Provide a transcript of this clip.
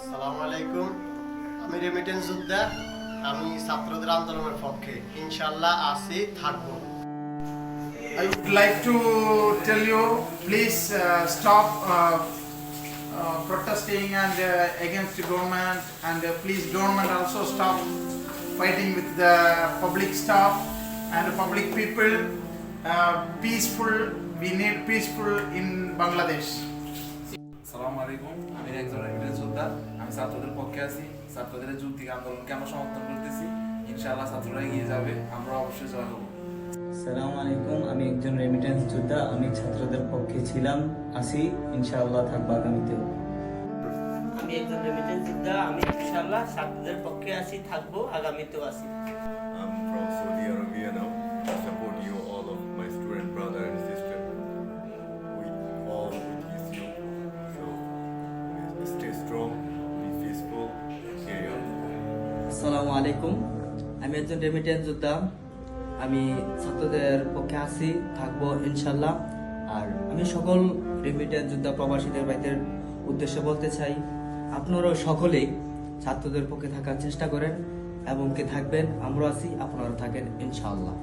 সালাম আলাইকুম আমি রেমিটেন্স যোদ্ধা আমি ছাত্রদের আন্দোলনের পক্ষে ইনশাল্লাহ থাকব I would like to tell you, please uh, stop uh, uh, protesting and uh, against the government, and uh, please government also stop fighting with the public staff and the public people. Uh, peaceful, we need peaceful in Bangladesh. আলাইকুম ছাত্রদের পক্ষে আছি ছাত্রদের এই যৌক্তিক আন্দোলনকে আমরা সমর্থন করতেছি। ইনশাআল্লাহ ছাত্ররা এগিয়ে যাবে আমরা অবশ্যই জয় হব। সালাম আলাইকুম আমি একজন রেমিটেন্স যোদ্ধা আমি ছাত্রদের পক্ষে ছিলাম আসি ইনশাআল্লাহ থাকব আগামীতেও। আমি একজন রেমিটেন্স যোদ্ধা আমি ইনশাআল্লাহ ছাত্রদের পক্ষে আছি থাকব আগামীতেও আছি। আসসালামু আলাইকুম। আমি একজন রেমিটেন্স যোদ্ধা। আমি ছাত্রদের পক্ষে আছি, থাকব ইনশাল্লাহ আর আমি সকল রেমিটেন্স যোদ্ধা প্রবাসীদের ভাইদের উদ্দেশ্যে বলতে চাই আপনারাও সকলেই ছাত্রদের পক্ষে থাকার চেষ্টা করেন এবং কে থাকবেন আমরা আছি আপনারা থাকেন ইনশাআল্লাহ।